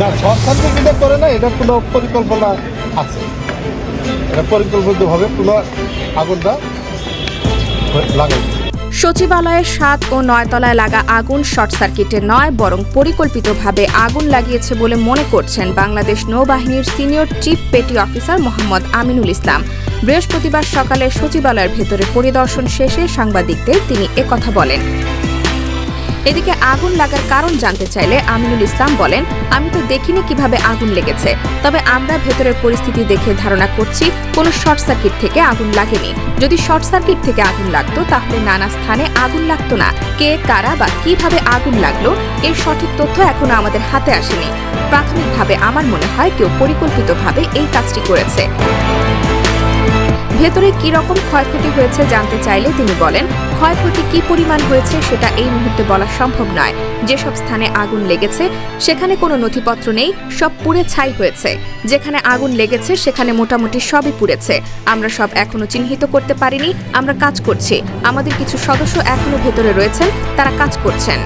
না, সরকার এটা করে না কোনো পরিকল্পনা আছে। এটা কোনো আগুনটা সচিবালয়ের সাত ও নয় তলায় লাগা আগুন শর্ট সার্কিটে নয়, বরং পরিকল্পিতভাবে আগুন লাগিয়েছে বলে মনে করছেন বাংলাদেশ নৌবাহিনীর senior chief petty officer Mohammad Aminul Islam. বৃহস্পতিবার সকালে সচিবালয়ের ভেতরে পরিদর্শন শেষে সাংবাদিকদের তিনি একথা বলেন। এদিকে আগুন লাগার কারণ জানতে চাইলে আমিনুল ইসলাম বলেন, আমি তো দেখিনি কীভাবে আগুন লেগেছে। তবে আমরা ভেতরের পরিস্থিতি দেখে ধারণা করছি কোনো শর্ট সার্কিট থেকে আগুন লাগেনি। যদি শর্ট সার্কিট থেকে আগুন লাগতো, তাহলে নানা স্থানে আগুন লাগতো না। কে, কারা বা কীভাবে আগুন লাগল, এর সঠিক তথ্য এখনও আমাদের হাতে আসেনি। প্রাথমিকভাবে আমার মনে হয় কেউ পরিকল্পিতভাবে এই কাজটি করেছে। ভেতরে কি রকম ক্ষয়ক্ষতি হয়েছে জানতে চাইলে তিনি বলেন ক্ষয়ক্ষতি কি পরিমাণ হয়েছে সেটা এই মুহূর্তে বলা সম্ভব নয়। যেসব স্থানে আগুন লেগেছে, সেখানে কোনো নথিপত্র নেই, সব পুড়ে ছাই হয়েছে। যেখানে আগুন লেগেছে, সেখানে মোটামুটি সবই পুড়েছে। আমরা সব এখনও চিহ্নিত করতে পারিনি, আমরা কাজ করছি। আমাদের কিছু সদস্য এখনও ভেতরে রয়েছেন, তারা কাজ করছেন।